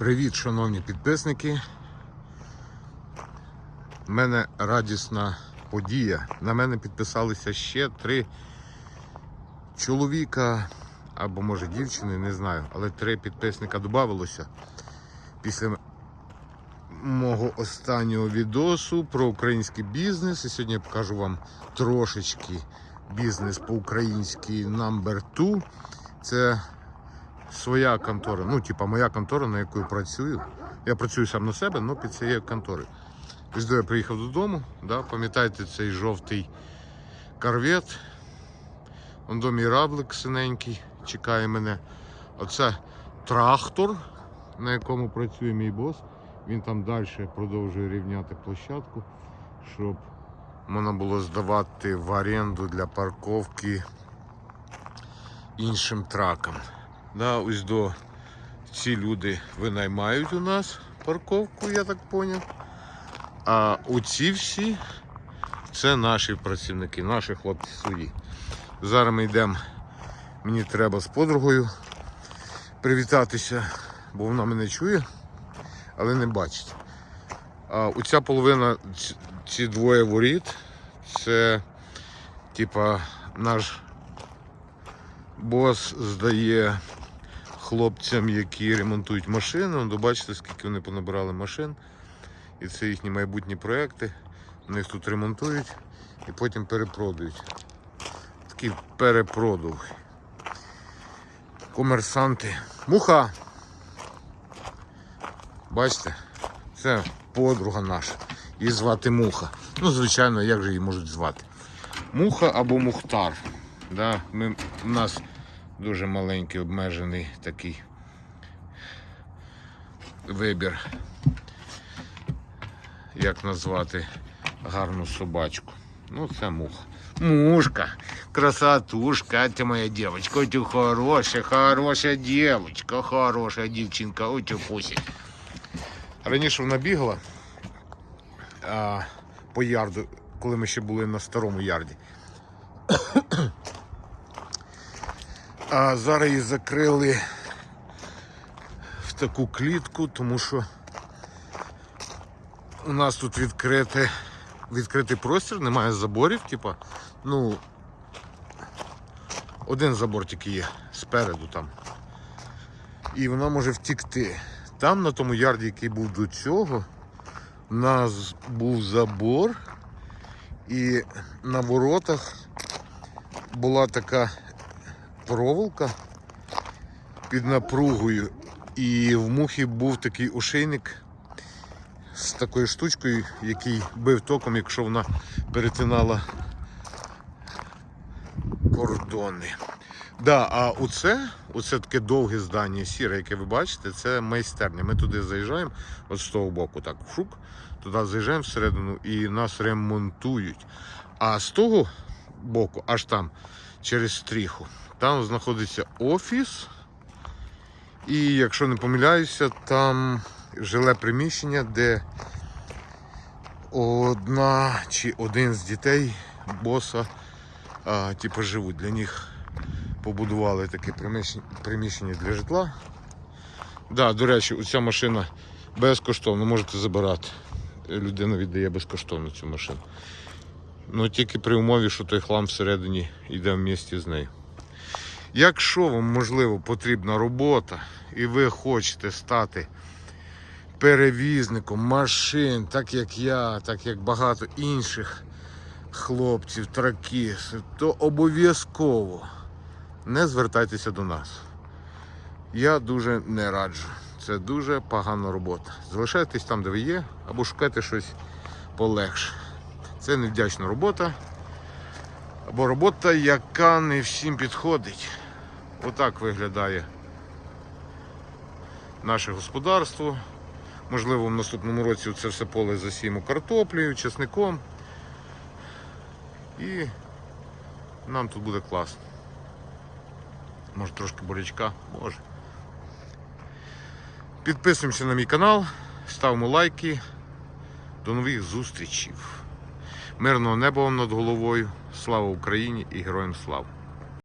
Привіт, шановні підписники. У мене радісна подія. На мене підписалися ще три чоловіка або може дівчини, не знаю, але три підписника додавалося після мого останнього відосу про український бізнес. І сьогодні я покажу вам трошечки бізнес по-українськи number 2. Це своя контора, ну, типа моя контора, на яку я працюю. Я працюю сам на себе, але під цією конторою. Тобто я приїхав додому, да, пам'ятаєте цей жовтий корвет. Он до мій раблик синенький чекає мене. Оце трактор, на якому працює мій бос. Він там далі продовжує рівняти площадку, щоб можна було здавати в оренду для парковки іншим тракам. Да, ось до ці люди винаймають у нас парковку, я так поняв. А оці всі це наші працівники, наші хлопці свої. Зараз ми йдемо. Мені треба з подругою привітатися, бо вона мене чує, але не бачить. А оця половина, ці- двоє воріт, це типа наш бос здає хлопцям, які ремонтують машини. Ну, бачите, скільки вони понабирали машин. І це їхні майбутні проекти. Вони їх тут ремонтують і потім перепродають. Такий перепродав. Комерсанти. Муха. Бачите, це подруга наша. Її звати Муха. Ну, звичайно, як же її можуть звати? Муха або Мухтар. Да? Ми, у нас дуже маленький обмежений такий вибір, як назвати гарну собачку. Ну, це муха. Мушка, красотушка, ти моя ой, ти хороша, хороша дівчинка, хороша дівчинка, ой, ти пусі. Раніше вона бігала а, по ярду, коли ми ще були на старому ярді. А зараз її закрили в таку клітку, тому що у нас тут відкрите, відкритий простір, немає заборів, типа, ну, один забор тільки є спереду там. І вона може втікти. Там, на тому ярді, який був до цього, у нас був забор, і на воротах була така проволока під напругою. І в мухі був такий ошейник з такою штучкою, який бив током, якщо вона перетинала кордони. Да, а оце, оце таке довге здання сіре, яке ви бачите, це майстерня. Ми туди заїжджаємо, от з того боку, так, шук, туди заїжджаємо всередину і нас ремонтують. А з того боку, аж там, через стріху, там знаходиться офіс. І якщо не помиляюся, там жиле приміщення, де одна чи один з дітей боса а, типу, живуть. Для них побудували таке приміщення, для житла. Да, до речі, оця машина безкоштовно, можете забирати. Людина віддає безкоштовно цю машину. Ну тільки при умові, що той хлам всередині йде в місті з нею. Якщо вам можливо потрібна робота і ви хочете стати перевізником машин, так як я, так як багато інших хлопців, тракістів, то обов'язково не звертайтеся до нас. Я дуже не раджу. Це дуже погана робота. Залишайтесь там, де ви є, або шукайте щось полегше. Це невдячна робота. Або робота, яка не всім підходить. Отак виглядає наше господарство. Можливо, в наступному році це все поле засіємо картоплею, чесником. І нам тут буде класно. Може трошки бурячка, може. Підписуємося на мій канал, ставимо лайки. До нових зустрічей. Мирного неба вам над головою. Слава Україні і героям слава!